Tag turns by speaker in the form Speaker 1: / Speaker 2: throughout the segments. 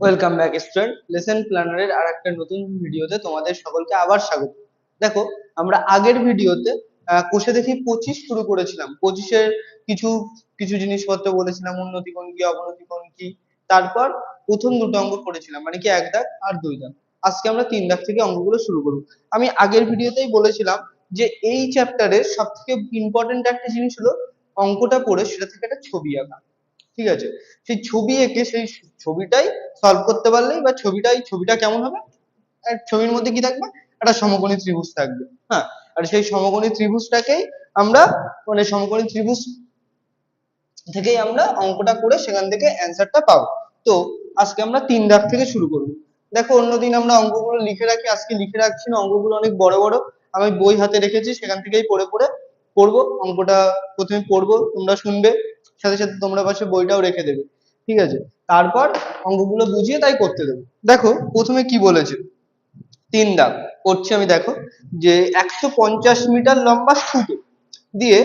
Speaker 1: Welcome back student lesson প্ল্যানারের আর একটা নতুন ভিডিওতে তোমাদের সকলকে আবার স্বাগত। দেখো, আমরা আগের ভিডিওতে কোষে দেখি পঁচিশ শুরু করেছিলাম। পঁচিশের কিছু কিছু জিনিসপত্র বলেছিলাম, উন্নতি কোণ কি, অবনতি কোণ কি। তারপর প্রথম দুটো অঙ্ক করেছিলাম মানে কি, এক দাগ আর দুই দাগ। আজকে আমরা তিন দাগ থেকে অঙ্কগুলো শুরু করব। আমি আগের ভিডিওতেই বলেছিলাম যে এই চ্যাপ্টারের সব থেকে ইম্পর্টেন্ট একটা জিনিস হলো অঙ্কটা পড়ে সেটা থেকে একটা ছবি আঁকা। ঠিক আছে? সেই ছবি এঁকে সেই ছবিটাই সলভ করতে পারলেই বা ছবিটাই, ছবিটা কেমন হবে? ছবির মধ্যে কি থাকবে? একটা সমকোণী ত্রিভুজ থাকবে। হ্যাঁ? আর সেই সমকোণী ত্রিভুজটাকেই আমরা মানে সমকোণী ত্রিভুজ থেকেই আমরা অঙ্কটা করে সেখান থেকে অ্যান্সারটা পাবো। তো আজকে আমরা তিন দাগ থেকে শুরু করব। দেখো, অন্যদিন আমরা অঙ্কগুলো লিখে রাখি। আজকে লিখে রাখছি না, অঙ্কগুলো অনেক বড় বড়। আমি বই হাতে রেখেছি, সেখান থেকেই পড়ে পড়ে পড়ব। অঙ্কটা প্রথমে পড়ব, তোমরা শুনবে। সাথে সাথে তোমরা পাশে বইটাও রেখে দেবে, ঠিক আছে? তারপর অঙ্কগুলো বুঝিয়ে তাই করতে দেবো। দেখো, প্রথমে কি বলেছে? তিন দাগ, করছি আমি, দেখো, যে একশো পঞ্চাশ মিটার লম্বা সুতো দিয়ে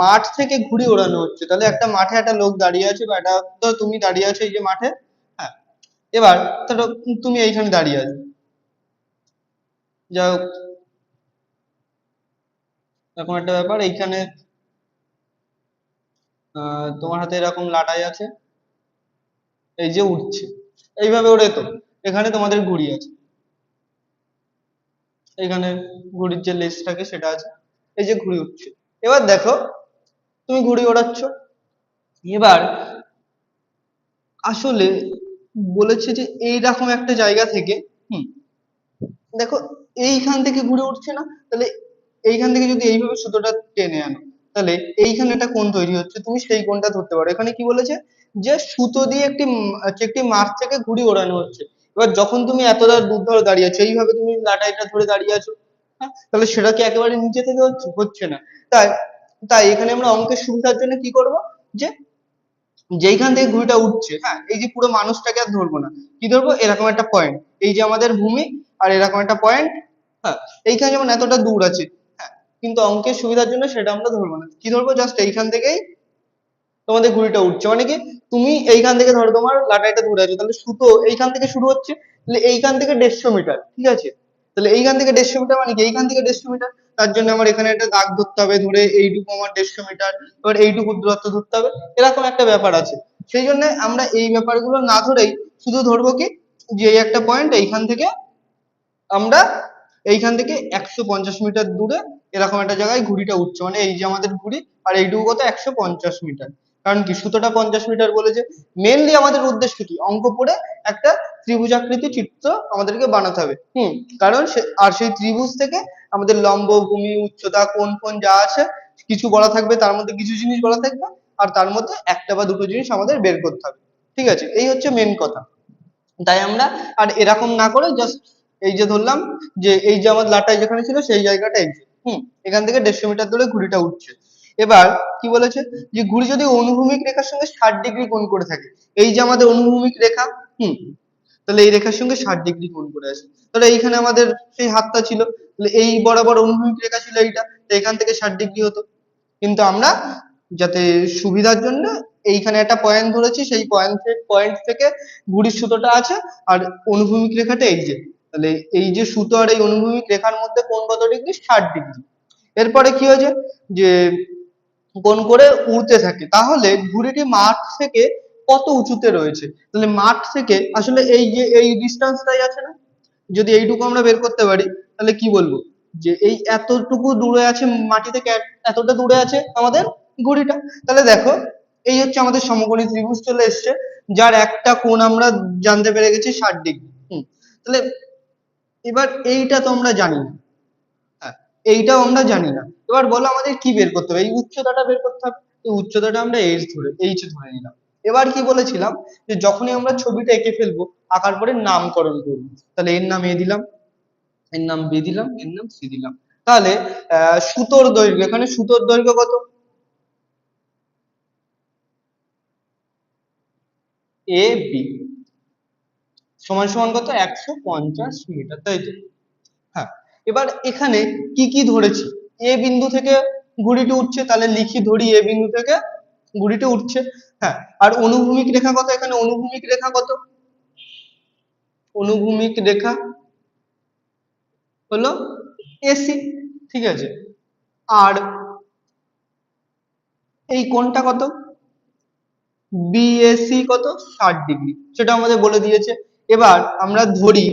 Speaker 1: মাঠ থেকে ঘুড়ি ওড়ানো হচ্ছে। তাহলে একটা মাঠে একটা লোক দাঁড়িয়ে আছে, বা একটা, তো তুমি দাঁড়িয়ে আছো এই যে মাঠে হ্যাঁ? এবার, ধরো, তুমি এইখানে দাঁড়িয়ে আছো। যাই হোক, এরকম একটা ব্যাপার, এইখানে তোমার হাতে এরকম লাটাই আছে। এই যে উঠছে। এইভাবে ওড়ে তো। এখানে তোমাদের ঘুড়ি আছে। এখানে ঘুড়ির যে লেজ থাকে সেটা আছে। এই যে ঘুড়ি উঠছে। এবার দেখো, তুমি ঘুড়ি ওড়াচ্ছ। এবার আসলে বলেছে যে এইরকম একটা জায়গা থেকে, হুম, দেখো এইখান থেকে ঘুরে উঠছে না। তাহলে এইখান থেকে যদি এইভাবে সুতোটা টেনে আনো তাহলে এইখানে একটা কোণ তৈরি হচ্ছে, তুমি সেই কোণটা ধরতে পারো। এখানে কি বলেছে? যে সুতো দিয়ে একটি একটি মাঠ থেকে ঘুড়ি ওড়ানো হচ্ছে। এবার যখন তুমি এতটা দূর ধরে দাঁড়িয়ে আছো, এইভাবে তুমি লাটাইটা ধরে দাঁড়িয়ে আছো হ্যাঁ? তাহলে সেটা কি একেবারে নিচে থেকে হচ্ছে? হচ্ছে না। তাই তাই এখানে আমরা অঙ্কের সুবিধার জন্য কি করব? যে যেইখান থেকে ঘুড়িটা উঠছে হ্যাঁ এই যে পুরো মানুষটাকে আর ধরবো না। কি ধরবো? এরকম একটা পয়েন্ট এই যে আমাদের ভূমি আর এরকম একটা পয়েন্ট হ্যাঁ এইখানে যেমন এতটা দূর আছে কিন্তু অঙ্কের সুবিধার জন্য সেটা আমরা ধরবো না। কি ধরবো? জাস্ট এইখান থেকেই তোমাদের ঘুড়িটা উঠছে। মানে কি? তুমি এইখান থেকে ধরো তোমার লাটাইটা ধরে আছো। তাহলে সুতো এইখান থেকে শুরু হচ্ছে। তাহলে এইখান থেকে দেড়শো মিটার, ঠিক আছে? তাহলে এইখান থেকে দেড়শো মিটার মানে কি? এইখান থেকে দেড়শো মিটার। তার জন্য আমার এখানে একটা দাগ ধরতে হবে। ধরে এইটুকু আমার দেড়শো মিটার, এবার এইটুকু দূরত্ব ধরতে হবে। এরকম একটা ব্যাপার আছে। সেই জন্য আমরা এই ব্যাপারগুলো না ধরেই শুধু ধরবো কি? যে একটা পয়েন্ট এইখান থেকে আমরা এইখান থেকে একশো পঞ্চাশ মিটার দূরে এরকম একটা জায়গায় ঘুড়িটা উঠছে মানে এই যে আমাদের ঘুড়ি আর এইটুকু কত একশো পঞ্চাশ মিটার। কারণ কি সুতোটা পঞ্চাশ মিটার বলেছে। মেনলি আমাদের উদ্দেশ্য কি? অঙ্ক পড়ে একটা ত্রিভুজাকৃতি চিত্র আমাদেরকে বানাতে হবে। হুম, কারণ আর সেই ত্রিভুজ থেকে আমাদের লম্ব, ভূমি, উচ্চতা, কোন কোন যা আছে, কিছু বলা থাকবে, তার মধ্যে কিছু জিনিস বলা থাকবে, আর তার মধ্যে একটা বা দুটো জিনিস আমাদের বের করতে হবে। ঠিক আছে? এই হচ্ছে মেন কথা। তাই আমরা আর এরকম না করে জাস্ট এই যে ধরলাম যে এই যে আমার লাটাই যেখানে ছিল, সেই জায়গাটা এই হুম, এখান থেকে দেড়শো মিটার দূরে ঘুড়িটা উঠছে। এবার কি বলেছে? যে ঘুড়ি যদি অনুভূমিক রেখার সঙ্গে ষাট ডিগ্রি কোণ করে থাকে, এই যে আমাদের অনুভূমিক রেখা, হুম, তাহলে এই রেখার সঙ্গে ষাট ডিগ্রি কোণ করে আছে তাহলে এইখানে আমাদের সেই হাতটা ছিল এই বরাবর অনুভূমিক রেখা ছিল এইটা, তো এখান থেকে ষাট ডিগ্রি হতো। কিন্তু আমরা যাতে সুবিধার জন্য এইখানে একটা পয়েন্ট ধরেছি, সেই পয়েন্ট পয়েন্ট থেকে ঘুড়ির সুতোটা আছে, আর অনুভূমিক রেখাটা এই যে। তাহলে এই যে সুতো আর এই অনুভূমিক রেখার মধ্যে কোণ কত ডিগ্রি? ষাট ডিগ্রি। এরপরে কি হয়েছে? যে কোন করে উড়তে থাকে। তাহলে ঘুড়িটি মাঠ থেকে কত উঁচুতে রয়েছে? তাহলে মাঠ থেকে আসলে এই যে এই ডিস্টেন্সটাই আছে না? যদি এইটুকু আমরা বের করতে পারি, তাহলে কি বলব? যে এই এতটুকু দূরে আছে মাটি থেকে এতটা দূরে আছে আমাদের ঘুড়িটা তাহলে দেখো, এই হচ্ছে আমাদের সমকোণী ত্রিভুজ চলে এসছে, যার একটা কোণ আমরা জানতে পেরে গেছি ষাট ডিগ্রি। হুম। তাহলে এবার এইটা তো আমরা জানি না। হ্যাঁ এইটাও আমরা জানি না। এবার বলো আমাদের কি বের করতে হবে? এই উচ্চতাটা বের করতে হবে। এই উচ্চতাটা আমরা এইচ ধরে এইচ ধরে নিলাম। এবার কি বলেছিলাম? যে যখনই আমরা ছবিটা এঁকে ফেলব, আঁকার পরে নামকরণ করব। তাহলে এর নাম এ দিলাম, এর নাম বি দিলাম, এর নাম সি দিলাম। তাহলে সুতোর দৈর্ঘ্য, এখানে সুতোর দৈর্ঘ্য কত? এ বি সমান সমান কত? একশো পঞ্চাশ মিটার, তাই তো? হ্যাঁ এবার এখানে কি কি ধরেছি? এ বিন্দু থেকে ঘুড়িটি উঠছে, তাহলে লিখি ধরি এ বিন্দু থেকে ঘুড়িটি উঠছে। হ্যাঁ আর অনুভূমিক রেখা কত? এখানে অনুভূমিক রেখা কত? অনুভূমিক রেখা হলো এসি, ঠিক আছে? আর এই কোণটা কত? বিএসি কত? ষাট ডিগ্রি, সেটা আমাদের বলে দিয়েছে। এবার আমরা ধরি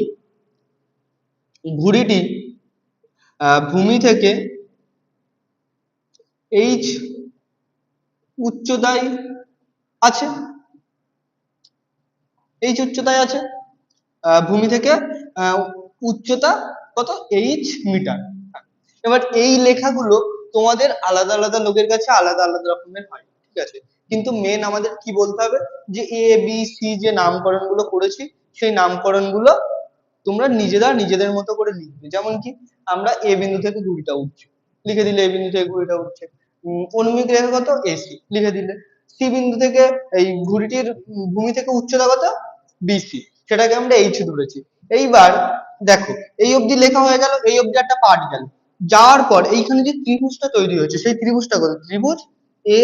Speaker 1: ঘুড়িটি ভূমি থেকে এইচ উচ্চতায় আছে। এইচ উচ্চতায় আছে। ভূমি থেকে উচ্চতা কত? এইচ মিটার এবার এই লেখাগুলো তোমাদের আলাদা আলাদা লোকের কাছে আলাদা আলাদা রকমের হয়, ঠিক আছে? কিন্তু মেন আমাদের কি বলতে হবে? যে এ বি সি যে নামকরণগুলো করেছি, সেই নামকরণগুলো তোমরা নিজেরা নিজেদের মতো করে লিখবে। যেমন কি, আমরা এ বিন্দু থেকে ঘুড়িটা উঠছে। লিখে দিলে এ বিন্দু থেকে ঘুড়িটা উঠছে। অনুমিক রেখা কত এসি লিখে দিলে। সি বিন্দু থেকে এই ঘুড়িটির ভূমি থেকে উচ্চতা কত বিসি সেটাকে আমরা এইচ ধরেছি। এইবার দেখো, এই অবধি লেখা হয়ে গেল, এই অবধি একটা পার্ট গেল। যাওয়ার পর এইখানে যে ত্রিভুজটা তৈরি হয়েছে, সেই ত্রিভুজটা কত ত্রিভুজ এ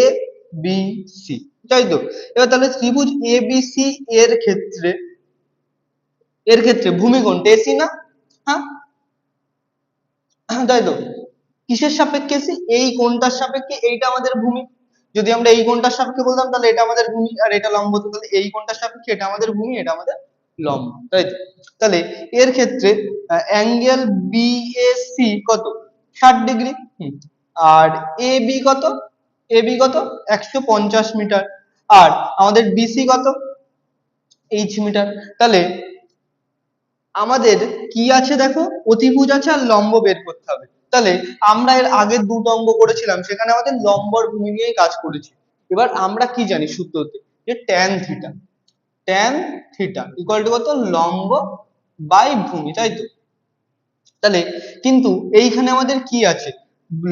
Speaker 1: বি সি তাই তো এবার তাহলে ত্রিভুজ এ বি সি এর ক্ষেত্রে এর ক্ষেত্রে ভূমি কোণটা এসি না? হ্যাঁ? তাই তো কিসের সাপেক্ষে এসি এই কোণটার সাপেক্ষে এইটা আমাদের ভূমি। যদি আমরা এই কোণটার সাপেক্ষে বলতাম, তাহলে এটা আমাদের ভূমি আর এটা লম্ব। তাহলে এই কোণটার সাপেক্ষে এটা আমাদের ভূমি, এটা আমাদের লম্ব। তাই তো তাহলে এর ক্ষেত্রে অ্যাঙ্গেল বিএসি কত? ষাট ডিগ্রি। আর এ বি কত? এ বি কত? একশো পঞ্চাশ মিটার। আর আমাদের বিসি কত? H metre. তাহলে আমাদের কি আছে দেখো? অতিভুজ আছে আর লম্ব বের করতে হবে। তাহলে আমরা এর আগের দুটো অঙ্ক করেছিলাম, সেখানে আমাদের লম্বর ভূমি নিয়েই কাজ করেছি। এবার আমরা কি জানি সূত্রতে? যে tan theta tan theta equal to কত? লম্ব বাই ভূমি, তাই তো? তাহলে কিন্তু এইখানে আমাদের কি আছে?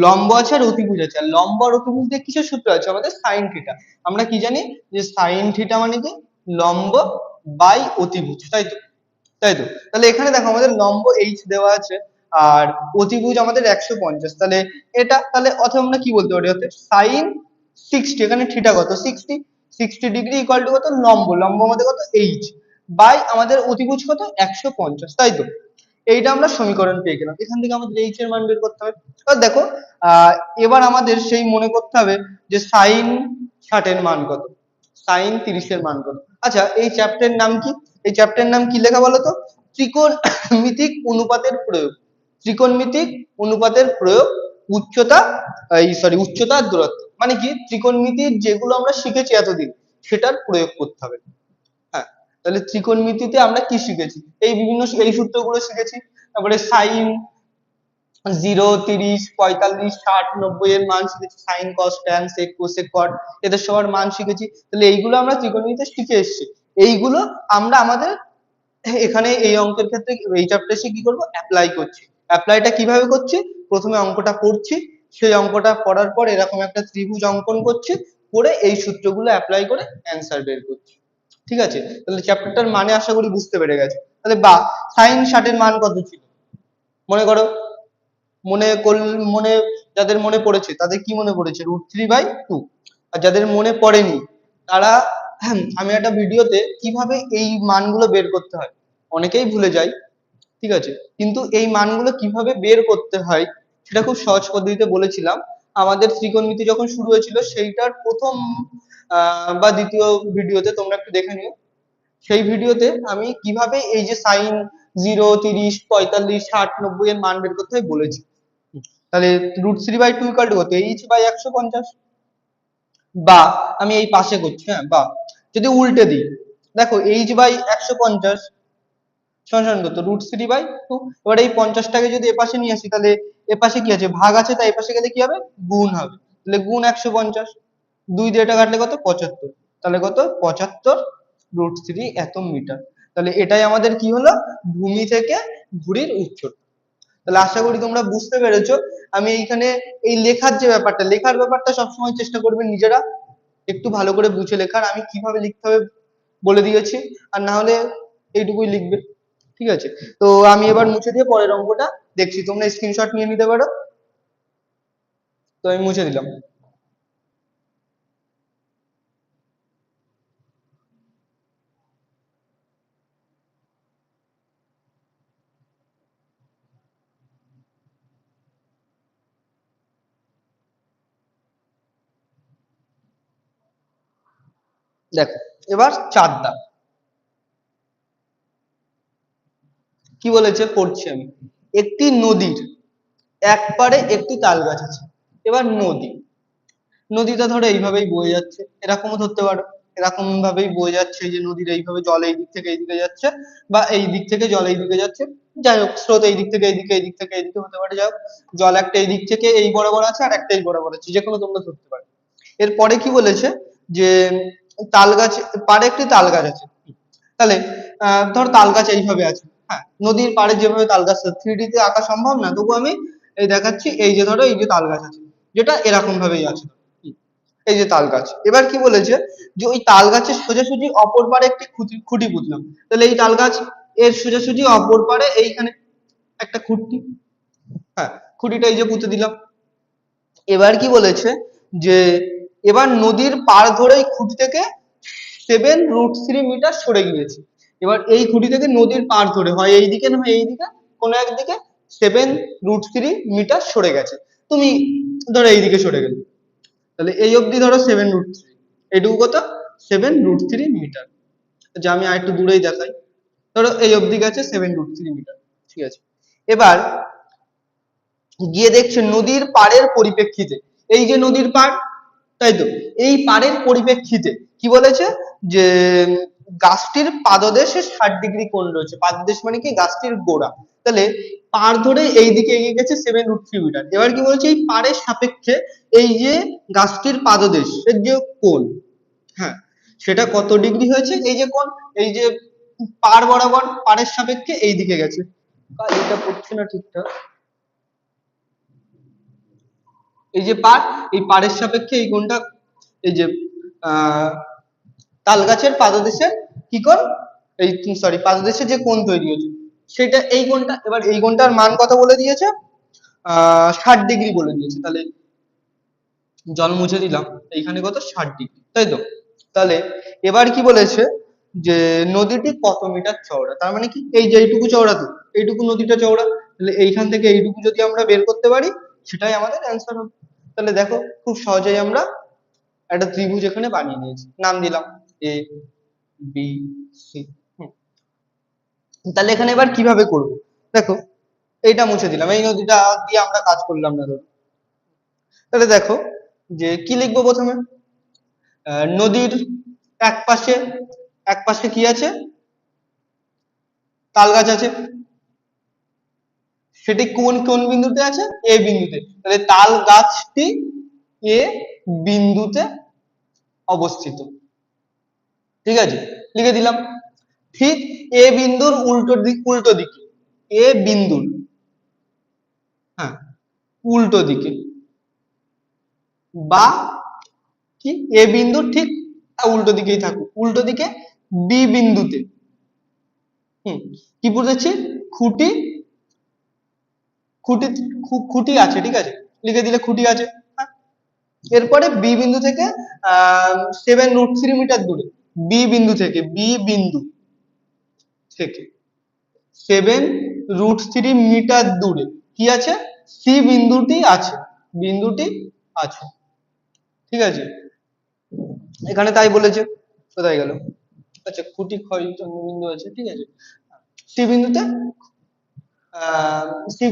Speaker 1: লম্ব আছে আর অতিভুজ আছে। আর লম্ব আর অতিভুজ দিয়ে কিসের সূত্র আছে? আমাদের সাইন থিটা আমরা কি জানি? যে সাইন থিটা মানে কি? লম্ব বাই অতিভুজ তাই তো? তাই তো? তাহলে এখানে দেখো আমাদের লম্ব এইচ দেওয়া আছে আর অতিভুজ আমাদের একশো পঞ্চাশ। তাহলে এটা, তাহলে অথবা আমরা কি বলতে পারি? অর্থাৎ সাইন সিক্সটি এখানে থিটা কত? Sixty sixty degree equal to কত? লম্ব। লম্ব আমাদের কত? এইচ বাই আমাদের অতিভুজ কত? একশো পঞ্চাশ। তাই তো? এইটা আমরা সমীকরণ পেয়ে গেলাম। এখান থেকে আমাদের এইচ এর মান বের করতে হবে। এবার দেখো এবার আমাদের সেই মনে করতে হবে যে সাইন ষাটের মান কত? সাইন তিরিশের মান কত? আচ্ছা এই চ্যাপ্টারের নাম কি? এই চ্যাপ্টার নাম কি লেখা বলো তো? ত্রিকোণমিতিক অনুপাতের প্রয়োগ। ত্রিকোণমিতিক অনুপাতের প্রয়োগ উচ্চতা, এই সরি উচ্চতা দূরত্ব। মানে কি? ত্রিকোণমিতির যেগুলো আমরা শিখেছি এতদিন, সেটার প্রয়োগ করতে হবে। তাহলে ত্রিকোণমিতিতে আমরা কি শিখেছি? এই বিভিন্ন এই সূত্রগুলো শিখেছি। তারপরে সাইন জিরো তিরিশ, পঁয়তাল্লিশ, ষাট, নব্বই এর মান শিখেছি। সাইন কস ট্যান সেক কট এদের সবার মান শিখেছি। তাহলে এইগুলো আমরা ত্রিকোণমিতিতে শিখে এসেছি। এইগুলো আমরা আমাদের এখানে এই অঙ্কের ক্ষেত্রে এই চ্যাপ্টারে কি করব? অ্যাপ্লাই করছি। অ্যাপ্লাইটা কীভাবে করছি? প্রথমে অঙ্কটা পড়ছি। সেই অঙ্কটা পড়ার পর এরকম একটা ত্রিভুজ অঙ্কন করছি। করে এই সূত্রগুলো অ্যাপ্লাই করে অ্যান্সার বের করছি। ঠিক আছে? তাহলে চ্যাপ্টারটার মানে আশা করি বুঝতে পেরে গেছে। তাহলে বা সাইন ষাটের মান কত ছিল? মনে করো মনে করল মনে যাদের মনে পড়েছে তাদের কি মনে পড়েছে? রুট থ্রি বাই টু আর যাদের মনে পড়েনি তারা হ্যাঁ, আমি একটা ভিডিওতে কীভাবে এই মানগুলো বের করতে হয় অনেকেই ভুলে যায় ঠিক আছে? কিন্তু এই মানগুলো কীভাবে বের করতে হয় সেটা খুব সহজ পদ্ধতিতে বলেছিলাম। আমাদের ত্রিকোণমিতি যখন শুরু হয়েছিল সেইটার প্রথম বা দ্বিতীয় ভিডিওতে তোমরা একটু দেখে নিও। সেই ভিডিওতে আমি কীভাবে এই যে সাইন জিরো, তিরিশ, পঁয়তাল্লিশ, ষাট, নব্বই এর মান বের করতে হয় বলেছি। তাহলে root three by two equal to কত? এইচ বাই একশো পঞ্চাশ? বা, আমি এই পাশে করছি হ্যাঁ বা। যদি উল্টে দিই, দেখো, এইচ বাই একশো পঞ্চাশ সমান কত? Root three by two. এবার এই পঞ্চাশটাকে যদি এপাশে নিয়ে আসি, তাহলে এপাশে কি আছে? ভাগ আছে, তাই এপাশে গেলে কি হবে? গুণ হবে। তাহলে গুণ একশো পঞ্চাশ। দুই দিয়ে এটা কাটলে কত? পঁচাত্তর। তাহলে কত? পঁচাত্তর রুট থ্রি এত মিটার। তাহলে এটাই আমাদের কি হলো? ভূমি থেকে ঘুড়ির উচ্চতা। তাহলে আশা করি তোমরা বুঝতে পেরেছ। আমি এইখানে এই লেখার যে ব্যাপারটা, লেখার ব্যাপারটা সবসময় চেষ্টা করবে নিজেরা একটু ভালো করে বুঝে লেখার। আমি কীভাবে লিখতে হবে বলে দিয়েছি। আর না হলে এইটুকুই লিখবে। ঠিক আছে? তো আমি এবার মুছে দিয়ে পরের অঙ্কটা দেখছি। তোমরা স্ক্রিনশট নিয়ে নিতে পারো। তো আমি মুছে দিলাম। দেখো, এবার চার দাগ। কি বলেছে? পড়ছি আমি। একটি নদীর এক পারে একটি তাল গাছ আছে। এবার নদী। নদীটা ধরো এইভাবেই বয়ে যাচ্ছে। এরকমও ধরতে পারো। এরকম ভাবেই বয়ে যাচ্ছে। যে নদীর এইভাবে জল এই দিক থেকে এই দিকে যাচ্ছে বা এই দিক থেকে জল এই দিকে যাচ্ছে। যাই হোক, স্রোত এই দিক থেকে এই দিকে, এই দিক থেকে এই দিকে হতে পারে। যাই হোক, জল একটা এই দিক থেকে এই বরাবর আছে আর একটা এই বরাবর আছে। যে কোনো তোমরা ধরতে পারো। এরপরে কি বলেছে? যে তাল গাছ, পাড়ে একটি তাল গাছ আছে। তাহলে ধর তাল গাছ এইভাবে আছে। হ্যাঁ নদীর পাড়ে যেভাবে তাল গাছ থ্রি ডি তে আঁকা সম্ভব না? তবু আমি এই দেখাচ্ছি, এই যে ধরো, এই যে তাল গাছ আছে, যেটা এরকম ভাবেই আছে। এই যে তাল গাছ। এবার কি বলেছে? যে ওই তাল গাছের সোজাসুজি অপর পারে একটি খুঁটি খুঁটি পুঁতলাম। তাহলে এই তাল গাছ এর সোজাসুজি অপর পারে এইখানে একটা খুঁটি। হ্যাঁ খুঁটিটা এই যে পুঁতে দিলাম। এবার কি বলেছে? যে এবার নদীর পাড় ধরে খুঁটি থেকে সেভেন রুট থ্রি মিটার সরে গিয়েছে। এবার এই খুঁটি থেকে নদীর পাড় ধরে হয় এইদিকে না হয় এই এইদিকে? কোনো একদিকে সেভেন রুট থ্রি মিটার সরে গেছে। তুমি ধরো এইদিকে সরে গেলে। তাহলে এই অবধি ধরো সেভেন রুট থ্রি এটুকু কত? সেভেন রুট থ্রি মিটার যে আমি আর একটু দূরেই দেখাই। ধরো এই অবধি গেছে সেভেন রুট থ্রি মিটার ঠিক আছে? এবার গিয়ে দেখছে নদীর পাড়ের পরিপ্রেক্ষিতে। এই যে নদীর পাড় তাই তো? এই পাড়ের পরিপ্রেক্ষিতে কি বলেছে? যে গাছটির পাদদেশে ষাট ডিগ্রি কোণ রয়েছে। পাদদেশ মানে কি? গাছটির গোড়া। তাহলে পার ধরে এই দিকে এগিয়ে গেছে সেভেন রুট থ্রি মিটার এবার কি বলছে? এই পাড়ের সাপেক্ষে এই যে গাছটির পাদদেশ, এর যে কোণ হ্যাঁ সেটা কত ডিগ্রি হয়েছে? এই যে কোণ, এই যে পার বরাবর, পাড়ের সাপেক্ষে এই দিকে গেছে এটা পড়ছে না ঠিকঠাক? এই যে পাড়, এই পাড়ের সাপেক্ষে এই কোণটা এই যে তাল গাছের পাদদেশে কি কোণ? এই সরি পাদদেশে যে কোণ তৈরি হয়েছে, সেটা এই কোণটা এবার এই কোণটার মান কত বলে দিয়েছে? ষাট ডিগ্রি বলে দিয়েছে, তাহলে জল মুছে দিলাম, এইখানে কত? ষাট ডিগ্রি, তাই তো? তাহলে এবার কি বলেছে যে নদীটি কত মিটার চওড়া, তার মানে কি? এই যে এইটুকু চওড়া তো, এইটুকু নদীটা চওড়া, তাহলে এইখান থেকে এইটুকু যদি আমরা বের করতে পারি সেটাই আমাদের অ্যান্সার হবে। তাহলে দেখো, খুব সহজেই আমরা একটা ত্রিভুজ এখানে বানিয়ে নিয়েছি। নাম দিলাম এ বি সি তাহলে এখানে এবার কীভাবে করব? দেখো, এইটা মুছে দিলাম। এই নদীটা দিয়ে আমরা কাজ করলাম না ধরো। তাহলে দেখো, যে কি লিখব প্রথমে? নদীর এক পাশে এক পাশে কি আছে? তাল গাছ আছে। সেটি কোন কোন বিন্দুতে আছে? এ বিন্দুতে। তাহলে তাল গাছটি এ বিন্দুতে অবস্থিত। ঠিক আছে? লিখে দিলাম। ঠিক এ বিন্দুর উল্টো দিক উল্টো দিকে। এ বিন্দুর। হ্যাঁ উল্টো দিকে। বা কি? এ বিন্দুর ঠিক উল্টো দিকেই থাকুক। উল্টো দিকে বি বিন্দুতে। হুম, কি বুঝেছি? খুঁটি খুঁটি খুঁটি আছে, ঠিক আছে? লিখে দিলে খুঁটি আছে। হ্যাঁ। এরপরে বি বিন্দু থেকে সেভেন রুট থ্রি মিটার দূরে। বি বিন্দু থেকে বি বিন্দু থেকে সেভেন রুট থ্রি মিটার দূরে। কি আছে? সি বিন্দুটি আছে। বিন্দুটি আছে। ঠিক আছে? এখানে তাই বলেছে। কোথায় গেল? আচ্ছা খুঁটি ক্ষয় বিন্দু আছে, ঠিক আছে? সি বিন্দুতে সি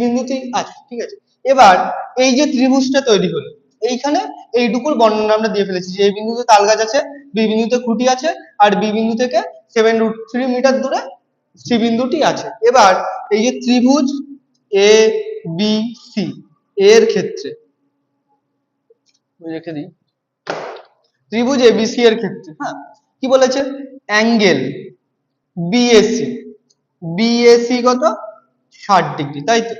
Speaker 1: আছে, ঠিক আছে? এবার এই যে ত্রিভুজটা তৈরি হলো, এইখানে এইটুকুর বর্ণনা আমরা দিয়ে ফেলেছি যে এই বিন্দুতে তাল গাছ আছে, বি বিন্দুতে খুঁটি আছে, আর বি বিন্দু থেকে সেভেন রুট থ্রি মিটার দূরে সি বিন্দুটি আছে। এবার এই যে ত্রিভুজ এ বি সি এর ক্ষেত্রে, রেখে দিই। ত্রিভুজ এবিসি এর ক্ষেত্রে হ্যাঁ? কি বলেছে? অ্যাঙ্গেল বিএসি বিএসি কত? ষাট ডিগ্রি তাই তো?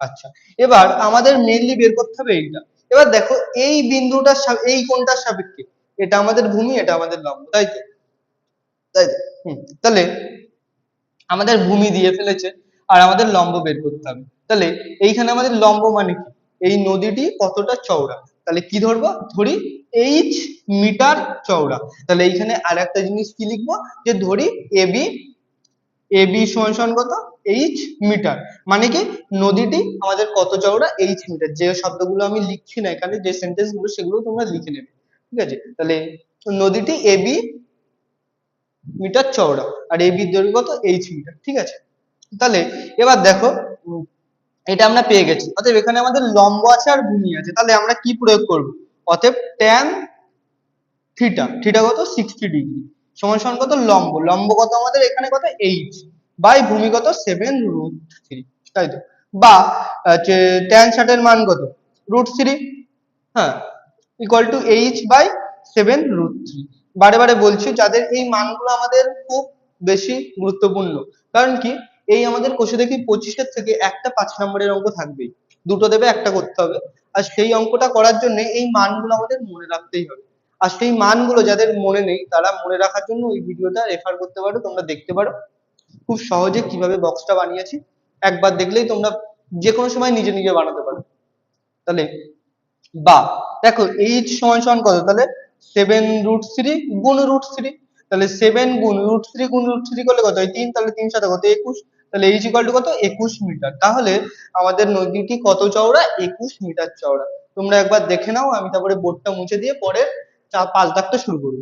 Speaker 1: আচ্ছা এবার আমাদের মেইনলি বের করতে হবে এইটা। এবার দেখো, এই বিন্দুটার এই কোণটার সাপেক্ষে, এটা আমাদের ভূমি, এটা আমাদের লম্ব, তাই তো? তাই তো? হুম, তাহলে আমাদের ভূমি দিয়ে ফেলেছে, আর আমাদের লম্ব বের করতে হবে। তাহলে এইখানে আমাদের লম্ব মানে কি? এই নদীটি কতটা চওড়া? তাহলে কি ধরবো? ধরি এইচ মিটার চওড়া। তাহলে এইখানে আর একটা জিনিস কি লিখব? যে ধরি এবি এবি সমান কত? এইচ মিটার মানে কি নদীটি আমাদের কত চওড়া এইচ মিটার যে শব্দগুলো আমি লিখছি না এখানে, যে সেন্টেন্সগুলো, সেগুলো তোমরা লিখে নেবে। ঠিক আছে? তাহলে নদীটি এবি মিটার চওড়া আর এবি দৈর্ঘ্য কত? এইচ মিটার ঠিক আছে? তাহলে এবার দেখো এটা আমরা পেয়ে গেছি। অতএব এখানে আমাদের লম্ব আছে আর ভূমি আছে। তাহলে আমরা কি প্রয়োগ করব? অতএব tan থিটা থিটা কত? সিক্সটি ডিগ্রি সমান সমান কত? লম্ব। লম্ব কত আমাদের? এখানে কত? এইচ বাই ভূমিগত সেভেন রুট থ্রি তাই তো? বা tan ষাটের মান কত? রুট থ্রি হ্যাঁ equal to H by seven root three বারে বারে বলছি, যাদের এই মানগুলো আমাদের খুব বেশি গুরুত্বপূর্ণ। কারণ কি? এই আমাদের কোষে দেখি পঁচিশের থেকে একটা পাঁচ নম্বরের অঙ্ক থাকবেই। দুটো দেবে, একটা করতে হবে। আর সেই অঙ্কটা করার জন্য এই মানগুলো আমাদের মনে রাখতেই হবে। আর সেই মানগুলো যাদের মনে নেই, তারা মনে রাখার জন্য এই ভিডিওটা রেফার করতে পারো, তোমরা দেখতে পারো। খুব সহজে কীভাবে বক্সটা বানিয়েছি, একবার দেখলেই তোমরা যে কোনো সময় নিজে নিজে বানাতে পারো। তাহলে, বা, দেখো এইচ সমান সমান কত তাহলে সেভেন রুট থ্রি গুণ রুট থ্রি তাহলে সেভেন গুণ রুট থ্রি গুণ রুট থ্রি করলে কত হয়? তিন, তাহলে তিন সাথে কত? একুশ, তাহলে এইচ ইকুয়াল কত? একুশ মিটার। তাহলে আমাদের নদীটি কত চওড়া? একুশ মিটার চওড়া। তোমরা একবার দেখে নাও, আমি তারপরে বোর্ডটা মুছে দিয়ে পরে দাগটা শুরু করব।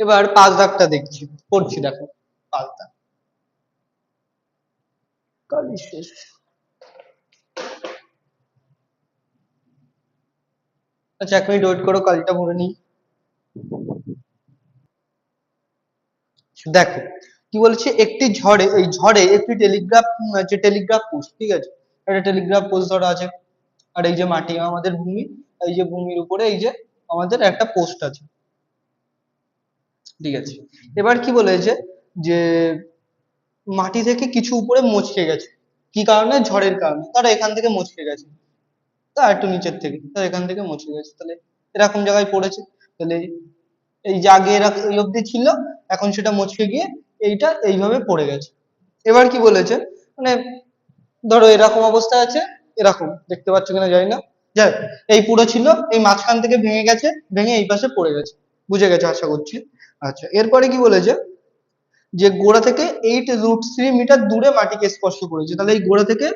Speaker 1: এবার পাঁচ দাগটা দেখছি, পড়ছি দেখো পাঁচ দাগ আচ্ছা এক মিনিট ওয়েট করো, কালিটা ভরে নিই। দেখো, কি বলছে? একটি ঝড়ে, এই ঝড়ে একটি টেলিগ্রাফ যে টেলিগ্রাফ পোস্ট ঠিক আছে? একটা টেলিগ্রাফ পোস্ট ধরা আছে। আর এই যে মাটি, আমাদের ভূমি, এই যে ভূমির উপরে, এই যে আমাদের একটা পোস্ট আছে। ঠিক আছে। এবার কি বলেছে? যে মাটি থেকে কিছু উপরে মচকে গেছে। কি কারণে? ঝড়ের কারণে। তারা এখান থেকে মচকে গেছে। তা একটু নিচের থেকে। তা এখান থেকে মচকে গেছে। তাহলে এরকম জায়গায় পড়েছে। তাহলে এই যে আগে এই অবধি ছিল, এখন সেটা মচকে গিয়ে এইটা এইভাবে পড়ে গেছে। এবার কি বলেছে? মানে ধরো এরকম অবস্থা আছে, এরকম। দেখতে পাচ্ছ কিনা জানি না। যাই এই পুরো ছিল, এই মাঝখান থেকে ভেঙে গেছে, ভেঙে এই পাশে পড়ে গেছে। বুঝে গেছে, আশা করছি। আচ্ছা এরপরে কি বলেছে? যে গোড়া থেকে এইট রুট থ্রি মিটার দূরে মাটিকে স্পর্শ করেছে। তাহলে এই গোড়া থেকে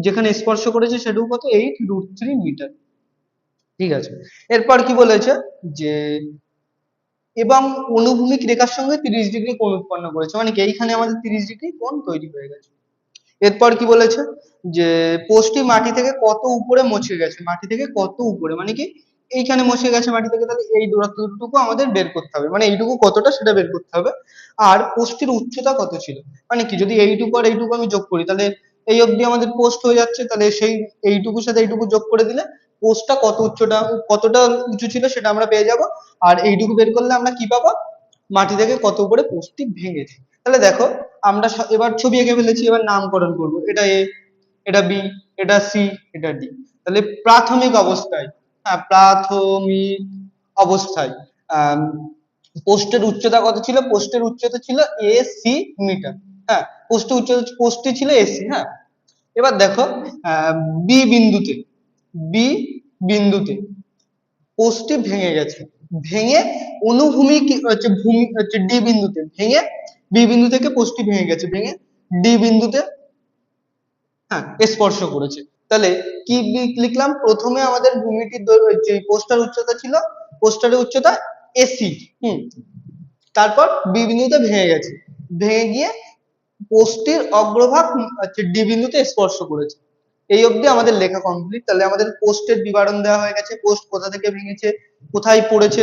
Speaker 1: যেখানে স্পর্শ করেছে সেটুকু কত? এইট রুট থ্রি মিটার ঠিক আছে? এরপর কি বলেছে? যে এবং অনুভূমিক রেখার সঙ্গে তিরিশ ডিগ্রি কোণ উৎপন্ন করেছে। মানে কি? এইখানে আমাদের তিরিশ ডিগ্রি কোণ তৈরি হয়ে গেছে। এরপর কি বলেছে? যে পোস্টটি মাটি থেকে কত উপরে মচকে গেছে? মাটি থেকে কত উপরে? মানে কি? এইখানে মচকে গেছে মাটি থেকে, তাহলে এই দূরত্বটুকু আমাদের বের করতে হবে। মানে এইটুকু কতটা সেটা বের করতে হবে। আর পোস্টটির উচ্চতা কত ছিল? মানে কি, যদি এইটুকু আর এইটুকু আমি যোগ করি, তাহলে এই অবধি আমাদের পোস্ট হয়ে যাচ্ছে, তাহলে সেই এইটুকুর সাথে এইটুকু যোগ করে দিলে পোস্টটা কত উচ্চটা, কতটা উঁচু ছিল সেটা আমরা পেয়ে যাব। আর এইটুকু বের করলে আমরা কি পাবো? মাটি থেকে কত উপরে পোস্টটি ভেঙেছে তাহলে দেখো, আমরা এবার ছবি এঁকে ফেলেছি, এবার নামকরণ করব। এটা এ, এটা বি, এটা সি, এটা ডি। তাহলে প্রাথমিক অবস্থায় প্রাথমিক অবস্থায়। পোস্টের উচ্চতা কত ছিল? পোস্টের উচ্চতা ছিল এ সি মিটার। হ্যাঁ পোস্টের উচ্চতা পোস্টটি ছিল এসি হ্যাঁ। এবার দেখো বি বিন্দুতে বি বিন্দুতে পোস্টটি ভেঙে গেছে। ভেঙে অনুভূমিক হচ্ছে ভূমি হচ্ছে ডি বিন্দুতে। ভেঙে বি বিন্দু থেকে পোস্টটি ভেঙে গেছে। ভেঙে ডি বিন্দুতে হ্যাঁ স্পর্শ করেছে। তাহলে কি লিখলাম? প্রথমে আমাদের ভূমিটির দৈর্ঘ্য পোস্টার উচ্চতা ছিল পোস্টারের উচ্চতা এসি হুম। তারপর বি বিন্দুতে ভেঙে গেছে। ভেঙে গিয়ে পোস্টটির অগ্রভাগ, হচ্ছে ডি বিন্দুতে স্পর্শ করেছে। এই অবধি আমাদের লেখা কমপ্লিট তাহলে আমাদের পোস্টের বিবরণ দেওয়া হয়ে গেছে। পোস্ট কোথা থেকে ভেঙেছে, কোথায় পড়েছে,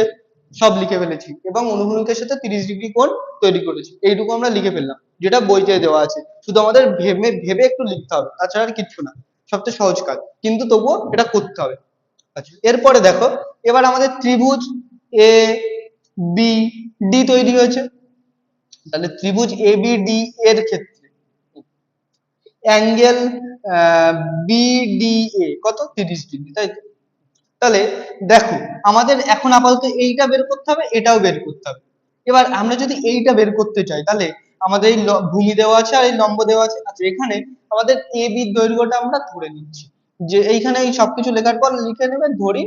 Speaker 1: সব লিখে ফেলেছি। এবং অনুভূমিকের সাথে তিরিশ ডিগ্রি কোণ তৈরি করেছি। এইটুকু আমরা লিখে ফেললাম। যেটা বইতে দেওয়া আছে। শুধু আমাদের ভেবে ভেবে একটু লিখতে হবে। তাছাড়া আর কিচ্ছু না। সবচেয়ে সহজ কাজ। কিন্তু তবুও এটা করতে হবে। আচ্ছা এরপরে দেখো, এবার আমাদের ত্রিভুজ এ বি ডি তৈরি হয়েছে। তাহলে ত্রিভুজ এ বি ডি এর ক্ষেত্রে অ্যাঙ্গেল বিডিএ কত? তিরিশ ডিগ্রি, তাই তো? তাহলে দেখো, আমাদের এখন আপাতত এইটা বের করতে হবে, এটাও বের করতে হবে। এবার আমরা যদি এইটা বের করতে চাই, তাহলে আমাদের এই ভূমি দেওয়া আছে আর এই লম্ব দেওয়া আছে। আচ্ছা এখানে আমাদের এ বি দৈর্ঘ্যটা আমরা ধরে নিচ্ছি। যে এইখানে এই সবকিছু লেখার পর লিখে নেবে ধরি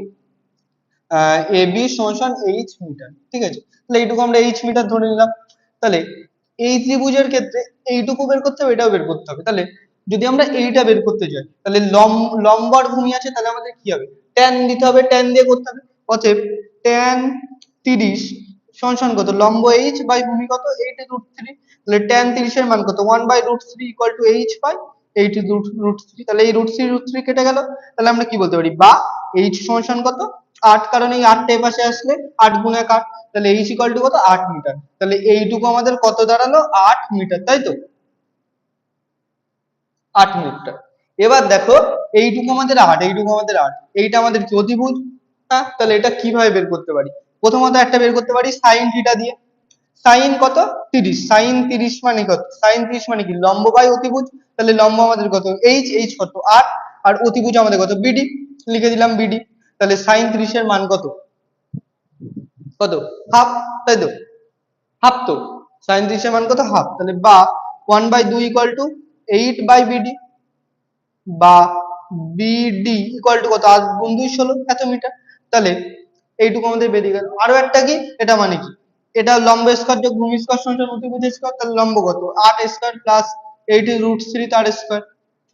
Speaker 1: এ বি সমান এইচ মিটার, ঠিক আছে? তাহলে এইটুকু আমরা এইচ মিটার ধরে নিলাম। তাহলে এই ত্রিভুজের ক্ষেত্রে এইটুকু বের করতে হবে, এটাও বের করতে হবে। তাহলে যদি আমরা এইটা বের করতে যাই, তাহলে লম লম্ব আর ভূমি আছে, তাহলে আমাদের কি হবে? tan দিতে হবে, tan দিয়ে করতে হবে। অতএব tan 30 সমান কত? লম্ব এইচ বাই ভূমি কত? 8 রুট 3 তাহলে 30 এর মান কত? 1 by root 3 equal to by 8 root root 3 তাহলে এই রুট 3 রুট 3 কেটে গেল। তাহলে আমরা কি বলতে পারি? বা h সমান কত? 8 কারণ এই 8 টা এই পাশে আসলে 8 গুণ 1 8 তাহলে h ইকুয়াল টু কত? 8 মিটার। তাহলে এইটুকু আমাদের কত দাঁড়াল? 8 মিটার, তাই তো? 8 মিটার। এবার দেখো, এইটুকু আমাদের 8 এইটুকু আমাদের 8 এইটা আমাদের কি অতিভুজ? হ্যাঁ তাহলে এটা কীভাবে বের করতে পারি? প্রথমত একটা বের করতে পারি sin থিটা দিয়ে। Sin কত? তিরিশ। সাইন তিরিশ মানে কত? সাইন 30 মানে কি? লম্ব বাই অতিভুজ? তাহলে লম্ব আমাদের কত? এইচ এইচ কত? আর আর অতিভুজ আমাদের কত? Bd লিখে দিলাম বিডি তাহলে 30 এর মান কত? কত? হাফ। তাই তো? হাফ তো? 30 এর মান কত? হাফ। তাহলে বা ওয়ান বাই দুই equal to eight by BD বা BD ইকুয়াল টু কত? আট গুণ দুই ষোলো। এত মিটার। তাহলে এইটুকু আমাদের বেরিয়ে গেল। আরও একটা কি? এটা মানে কি? এটা লম্ব স্কয়ার যোগ ভূমি স্কয়ার সমান অতিভুজ স্কয়ার তাহলে লম্ব কত? আট square plus eight root three তার স্কয়ার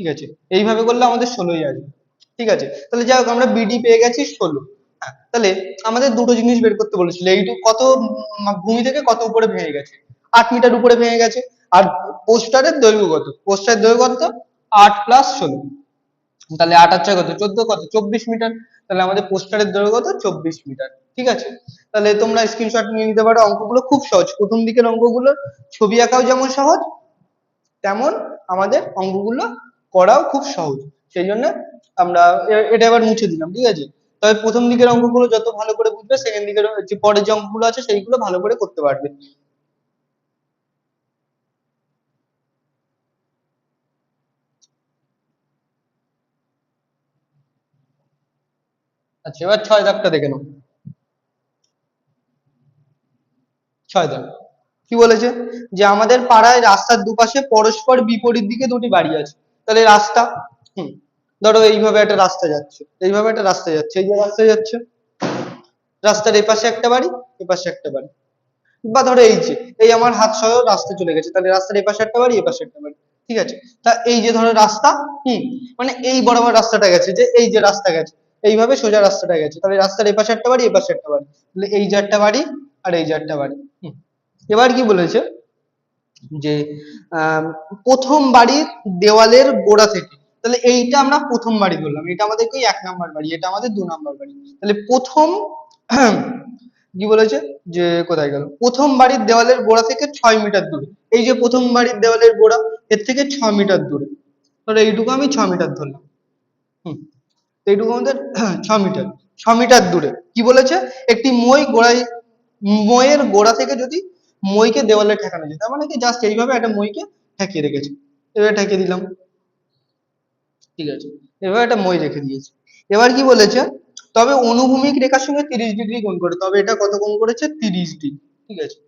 Speaker 1: ঠিক আছে? এইভাবে করলে আমাদের ষোলোই আসবে ঠিক আছে? তাহলে যাই হোক আমরা বিডি পেয়ে গেছি ষোলো। হ্যাঁ, তাহলে আমাদের দুটো জিনিস বের করতে বলেছিল। এইটুকু কত ভূমি থেকে কত উপরে ভেঙে গেছে? আট মিটার উপরে ভেঙে গেছে। আর পোস্টারের দৈর্ঘ্য কত? পোস্টারের দৈর্ঘ্য কত? আট প্লাস ষোলো। তাহলে আট ছয় কত? চোদ্দ কত? চব্বিশ মিটার তাহলে আমাদের পোস্টারের দৈর্ঘ্য কত? চব্বিশ মিটার ঠিক আছে? তাহলে তোমরা স্ক্রিনশট নিয়ে নিতে পারো অঙ্কগুলো খুব সহজ। প্রথম দিকের অঙ্কগুলো, ছবি আঁকাও যেমন সহজ, তেমন আমাদের অঙ্কগুলো করাও খুব সহজ। সেই জন্য আমরা এটা এবার মুছে দিলাম, ঠিক আছে? তবে প্রথম দিকের অঙ্কগুলো যত ভালো করে বুঝবে সেকেন্ড দিকের যে পরের যে অঙ্কগুলো আছে, সেইগুলো ভালো করে করতে পারবে। আচ্ছা এবার ছয় দাগটা দেখে নাও। ছয় কি বলেছে? যে আমাদের পাড়ায় রাস্তার দুপাশে পরস্পর বিপরীত দিকে দুটি বাড়ি আছে। তাহলে রাস্তা, হুম, ধরো এইভাবে একটা রাস্তা যাচ্ছে, এইভাবে একটা রাস্তা যাচ্ছে, এই যে রাস্তা যাচ্ছে, রাস্তার এপাশে একটা বাড়ি, এপাশে একটা বাড়ি। বা ধরো এই যে, এই আমার হাত সহ রাস্তা চলে গেছে, তাহলে রাস্তার এপাশে একটা বাড়ি, এপাশে একটা বাড়ি, ঠিক আছে? তা এই যে ধরো রাস্তা, হুম মানে এই বরাবর রাস্তাটা গেছে, যে এই যে রাস্তা গেছে, এইভাবে সোজা রাস্তাটা গেছে, তাহলে রাস্তার এপাশে একটা বাড়ি, এপাশে একটা বাড়ি, তাহলে এই যে একটা বাড়ি আর এই একটা বাড়ি। এবার কি বলেছে? যে প্রথম বাড়ির দেওয়ালের গোড়া থেকে, তাহলে এইটা আমরা প্রথম বাড়ি বললাম। এটা আমাদের কি এক নাম্বার বাড়ি? এটা আমাদের দু নাম্বার বাড়ি। তাহলে প্রথম কি বলেছে? যে, কোথায় গেল? প্রথম বাড়ির দেওয়ালের গোড়া থেকে ছয় মিটার দূরে। এই যে প্রথম বাড়ির দেওয়ালের গোড়া, এর থেকে ছ মিটার দূরে। তাহলে এইটুকু আমি ছ মিটার ধরলাম। হুম। এইটুকু আমাদের ছ মিটার। ছ মিটার দূরে। কি বলেছে? একটি মই গোড়ায় মইয়ের গোড়া থেকে যদি মইকে দেওয়ালে ঠেকানো যায়, তার মানে কি? জাস্ট এইভাবে একটা মইকে ঠেকিয়ে রেখেছে। এভাবে ঠেকিয়ে দিলাম। ঠিক আছে। এভাবে একটা মই রেখে দিয়েছি। এবার কি বলেছে? তবে অনুভূমিক রেখার সঙ্গে তিরিশ ডিগ্রি কোণ করে, তবে এটা কত কোণ করেছে? তিরিশ ডিগ্রি। ঠিক আছে।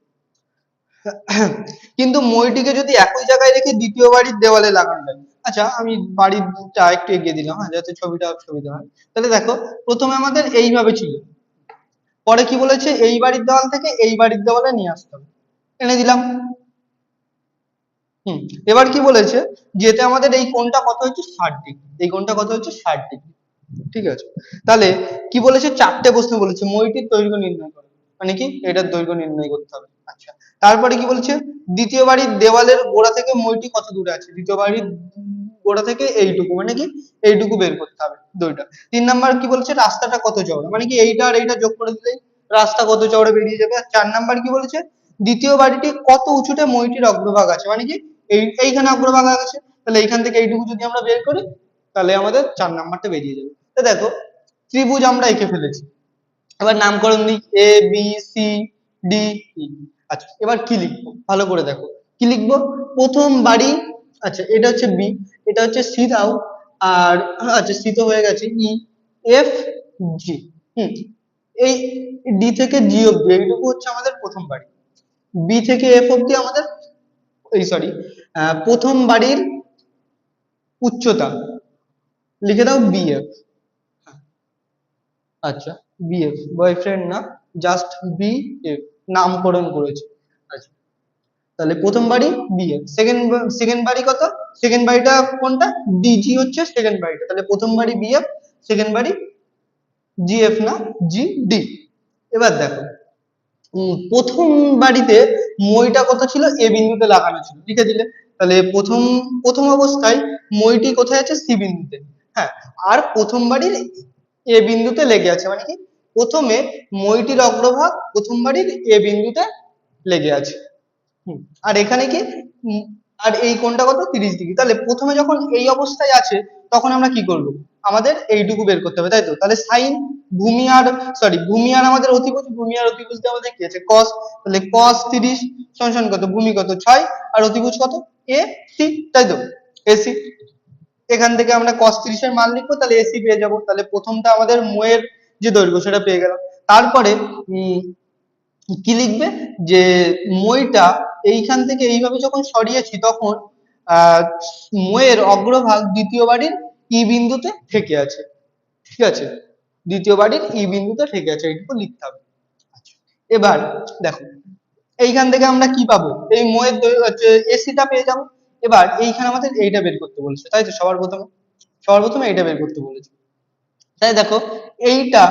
Speaker 1: কিন্তু মইটিকে যদি একই জায়গায় রেখে দ্বিতীয় বাড়ির দেওয়ালে লাগানো যায় আচ্ছা আমি বাড়িটা একটু এগিয়ে দিলাম হ্যাঁ যাতে ছবিটা সুবিধা হয়। তাহলে দেখো, প্রথমে আমাদের এইভাবে ছিল। পরে কি বলেছে? এই বাড়ির দেওয়াল থেকে এই বাড়ির দেওয়ালে নিয়ে আসতে হবে। এনে দিলাম। হুম, এবার কি বলেছে? যেতে আমাদের এই কোণটা কত হচ্ছে ষাট ডিগ্রি। এই কোণটা কত হচ্ছে ষাট ডিগ্রি। ঠিক আছে? তাহলে কি বলেছে? চারটে প্রশ্ন বলেছে। মইটির দৈর্ঘ্য নির্ণয় করো। মানে কি? এটার দৈর্ঘ্য নির্ণয় করতে হবে। আচ্ছা। তারপরে কি বলেছে? দ্বিতীয় বাড়ির দেওয়ালের গোড়া থেকে মইটি কত দূরে আছে? দ্বিতীয় বাড়ির গোড়া থেকে এইটুকু মানে কি এইটুকু বের করতে হবে দুইটা। তিন নাম্বার কি বলেছে, রাস্তাটা কত চওড়া? মানে কি এইটা আর এইটা যোগ করে দিলেই রাস্তা কত চওড়া বেরিয়ে যাবে? আর চার নাম্বার কি বলেছে, দ্বিতীয় বাড়িটি কত উঁচুতে মইটির অগ্রভাগ আছে? মানে কি এই, এইখানে অগ্রভাগ আছে, তাহলে এইখান থেকে এইটুকু যদি আমরা বের করি, তাহলে আমাদের চার নাম্বারটা বেরিয়ে যাবে। তো দেখো, ত্রিভুজ আমরা এঁকে ফেলেছি। এবার নামকরণ দিই A B C D E আচ্ছা এবার কি লিখব? ভালো করে দেখো। কি লিখব? প্রথম বাড়ি আচ্ছা এটা হচ্ছে বি এটা হচ্ছে সি দাও, আর আচ্ছা সি তো হয়ে গেছে ই এফ জি হুম, এই ডি থেকে জি অব্দি এইটুকু হচ্ছে আমাদের প্রথম বাড়ি। বি থেকে এফ অব্দি আমাদের, এই সরি প্রথম বাড়ির উচ্চতা, লিখে দাও বিএফ আচ্ছা বিএফ বয়ফ্রেন্ড না জাস্ট বিএফ নামকরণ করেছে। তাহলে প্রথম বাড়ি বিএফ সেকেন্ড সেকেন্ড বাড়ি কত? সেকেন্ড বাড়িটা কোনটা? ডিজি হচ্ছে সেকেন্ড বাড়িটা। তাহলে প্রথম বাড়ি বিএফ সেকেন্ড বাড়ি জিএফ না? জি ডি এবার দেখো প্রথম বাড়িতে মইটা কত ছিল? এ বিন্দুতে লাগানো ছিল। লিখে দিলে। তাহলে প্রথম প্রথম অবস্থায় মইটি কোথায় আছে? সি বিন্দুতে। হ্যাঁ আর প্রথম বাড়ির এ বিন্দুতে লেগে আছে মানে কি? প্রথমে মইটির অগ্রভাগ প্রথম বাড়ির এ বিন্দুতে লেগে আছে। আর এখানে কি? আর এই কোণটা কত? তিরিশ ডিগ্রি। তাহলে প্রথমে যখন এই অবস্থায় আছে, তখন আমরা কি করব? আমাদের এইটুকু বের করতে হবে, তাই তো? তাহলে সাইন ভূমি আর সরি ভূমি আর আমাদের অতিভুজ, ভূমি আর অতিভুজ আমাদের কি আছে? cos, তাহলে cos তিরিশ সমান কত? ভূমি কত? ছয়। আর অতিভুজ কত? এ সি, তাই তো? এসি এখান থেকে আমরা cos তিরিশের মান লিখব, তাহলে এসি পেয়ে যাব। তাহলে প্রথমটা আমাদের মোয়ের যে দৈর্ঘ্য, সেটা পেয়ে গেলাম। তারপরে কি লিখবে? যে মইটা এইখান থেকে এইভাবে যখন সরিয়েছি তখন আহ মইয়ের অগ্রভাগ দ্বিতীয় বাড়ির ই বিন্দুতে থেকে আছে। ঠিক আছে? দ্বিতীয় বাড়ির ই বিন্দুতে ঠেকে আছে এইটুকু লিখতে হবে। আচ্ছা, এবার দেখো এইখান থেকে আমরা কি পাবো? এই মোয়ের এসিটা পেয়ে যাব। এবার এইখানে আমাদের এইটা বের করতে বলেছে তাই তো? সবার প্রথমে সবার প্রথমে এইটা বের করতে বলেছে। তাই দেখো এইটা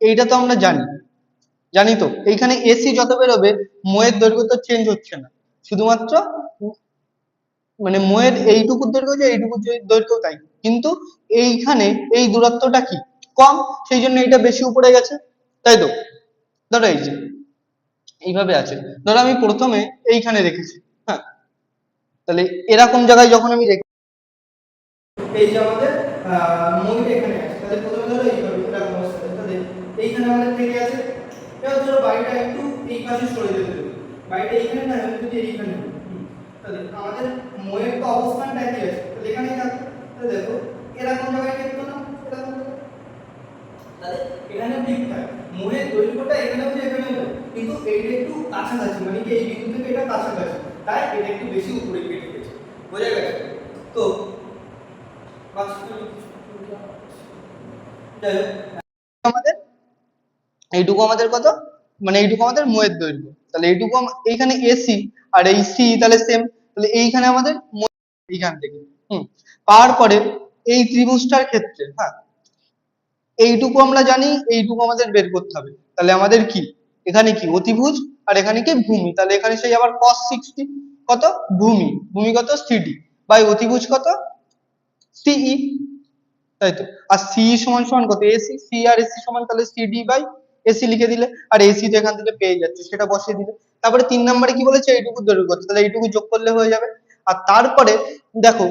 Speaker 1: এইটা তো আমরা জানি জানি তো? এইখানে এসি যত বেরোবে ময়ের দৈর্ঘ্য তো চেঞ্জ হচ্ছে না। শুধুমাত্র মানে মোয়ের এইটুকু দৈর্ঘ্য যে এইটুকু দৈর্ঘ্য তাই। কিন্তু এইখানে এই দূরত্বটা কি? কম, সেই জন্য এটা বেশি উপরে গেছে। তাই তো? ধরো এই যে, এইভাবে আছে। ধরো আমি প্রথমে এইখানে রেখেছি। হ্যাঁ। তাহলে এরকম জায়গায় যখন আমি রেখে এই যে আমাদের মইটা এখানে আছে। তাহলে প্রথমে ধরো এইভাবে এরকম এইখানে আমাদের থেকে আছে এবার ধরো বাড়িটা একটু এই পাশে সরে যেতে দেবে বাড়িটা এইখানে না আমি যদি এইখানে। তাহলে আমাদের ময়ের তো অবস্থানটা একই আছে। তাহলে এখানেই থাকবে তাহলে দেখো, এরকম জায়গায় দেখতো না। তাহলে এখানে ঠিকঠাক ময়ের দৈর্ঘ্যটা এখানেও যে এখানেও। কিন্তু এইটা একটু কাছাকাছি মানে কি এই বিন্দু থেকে এটা কাছাকাছি। তাই এটা একটু বেশি উপরে কেটে গেছে। বোঝা গেছে? তো আমাদের এইটুকু আমাদের কত? মানে এইটুকু আমাদের মোয়ের দৈর্ঘ্য। তাহলে এইটুকু এইখানে এসি আর এই সি তাহলে সেম তাহলে এইখানে আমাদের এইখান থেকে। হুম। তারপরে এই ত্রিভুজটার ক্ষেত্রে হ্যাঁ? এইটুকু আমরা জানি, এইটুকু আমাদের বের করতে হবে। তাহলে আমাদের কি? এখানে কি? অতিভুজ আর এখানে কি? ভূমি। তাহলে এখানে সেই আবার cos 60 কত? ভূমি। ভূমি কত? সিডি বাই অতিভুজ কত? সিই তাই তো? আর সি সমান সমান কত? এসি সি আর এসি সমান, তাহলে সিডি বাই এসি লিখে দিলে, আর এসি তো এখান থেকে পেয়ে যাচ্ছে, সেটা বসিয়ে দিলে। তারপরে তিন নম্বরে কি বলেছে? এইটুকু দৈর্ঘ্য তাহলে এইটুকু যোগ করলে হয়ে যাবে। আর তারপরে, দেখো,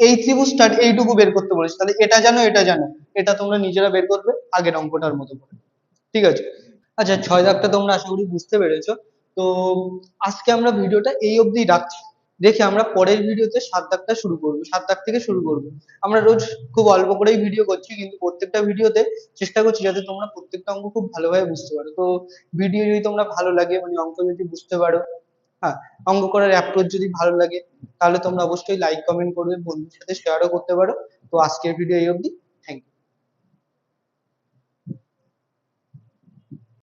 Speaker 1: এই ত্রিভুজটার এইটুকু বের করতে বলেছে। তাহলে এটা জানো এটা জানো। এটা তোমরা নিজেরা বের করবে আগের অঙ্কটার মতো করে। ঠিক আছে? আচ্ছা ছয় দাগটা তোমরা আশা করি বুঝতে পেরেছ। তো আজকে আমরা ভিডিওটা এই অবধি রাখছি। দেখে আমরা পরের ভিডিওতে সাত দাগটা শুরু করব, সাত দাগ থেকে শুরু করব। আমরা রোজ খুব অল্প করেই ভিডিও করছি, কিন্তু প্রত্যেকটা ভিডিওতে চেষ্টা করছি যাতে তোমরা প্রত্যেকটা অঙ্ক খুব ভালোভাবে বুঝতে পারো। তো ভিডিও যদি তোমরা ভালো লাগে মানে অঙ্ক যদি বুঝতে পারো হ্যাঁ অঙ্ক করার অ্যাপ্রোচ যদি ভালো লাগে, তাহলে তোমরা অবশ্যই লাইক কমেন্ট করবে বন্ধুদের সাথে শেয়ারও করতে পারো। তো আজকের ভিডিও এই অবধি।